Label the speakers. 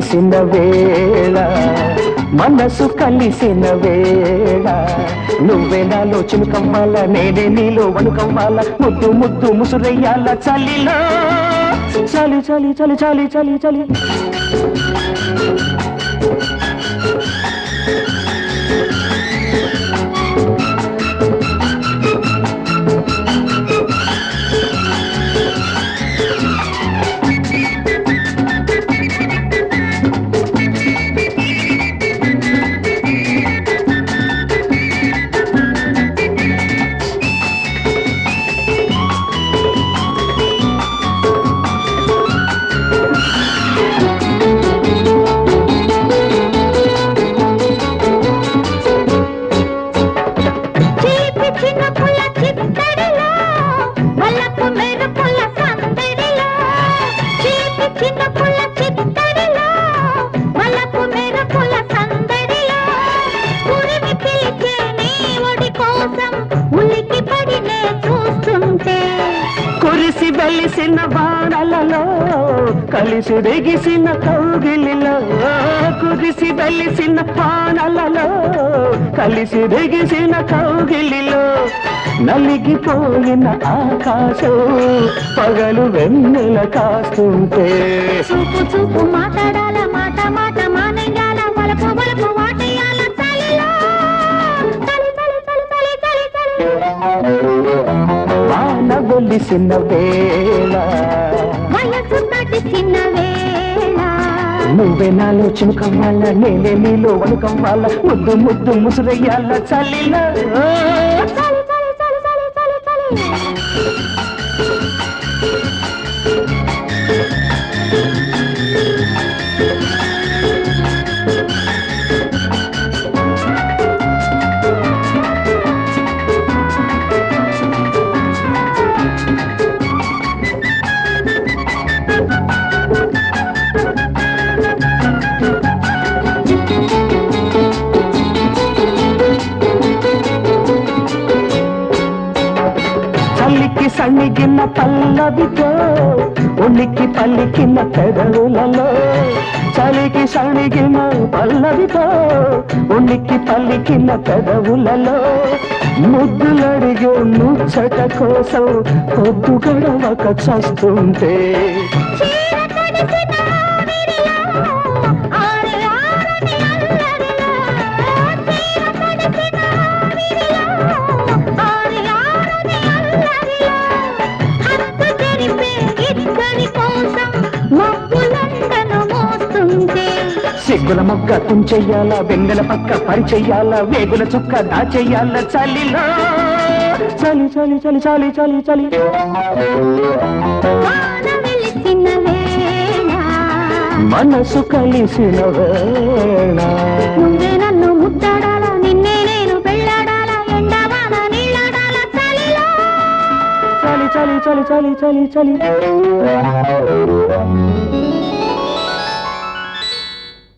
Speaker 1: కలిసిన వేళ మనసు కలిసిన వేళ. నువ్వే నాలో చినుకవ్వాల నేనే నీలో వణుకవ్వాల ముద్దు ముద్దు ముసురయ్యాల చలిలో. చలి చలి చలి చలి చలి చలి. కలిసిన బాణలలో కలిసి దిగిసిన కౌగిలిలో కుదిసి వెలిసిన పానలలో కలిసి దిగిసిన కౌగిలిలో నలిగిపోయిన ఆకాశం పగలు వెన్నెల కాస్తుంటే.
Speaker 2: చూపు చూపు మాట చలి చలి చలి
Speaker 1: వాన వెలిసిన వేళ.
Speaker 2: వయసు తడిసిన వేళ.
Speaker 1: నువ్వే నాలో చినుకవ్వాల నేనే నీలో వణుకవ్వాల ముద్దు ముద్దు ముసురయ్యాల చలిలో.
Speaker 2: చలి చలి చలి చలి చలి చలి.
Speaker 1: పల్లికి సన్నిగిన పల్లవితో ఉనికి పల్లికిన పెదవులలో. చలికి సణిగిన పల్లవితో ఉనికి పల్లికిన పెదవులలో. ముద్దులడిగే ముచ్చట కోసం పొద్దు గడవక చస్తుంటే సిగ్గుల మొగ్గ తుంచెయ్యాల వెన్నెల పక్క పరిచెయ్యాల వేగుల చుక్క దాచెయ్యాల చలిలో. చలి చలి చలి చలి చలి చలి. మనసు కలిసిన వేళ.
Speaker 2: నన్ను ముద్దాడాల నిన్నే నేను పెళ్ళాడాల ఎండవాన నీళ్ళాడాల చలిలో.
Speaker 1: చలి చలి చలి చలి చలి చలి.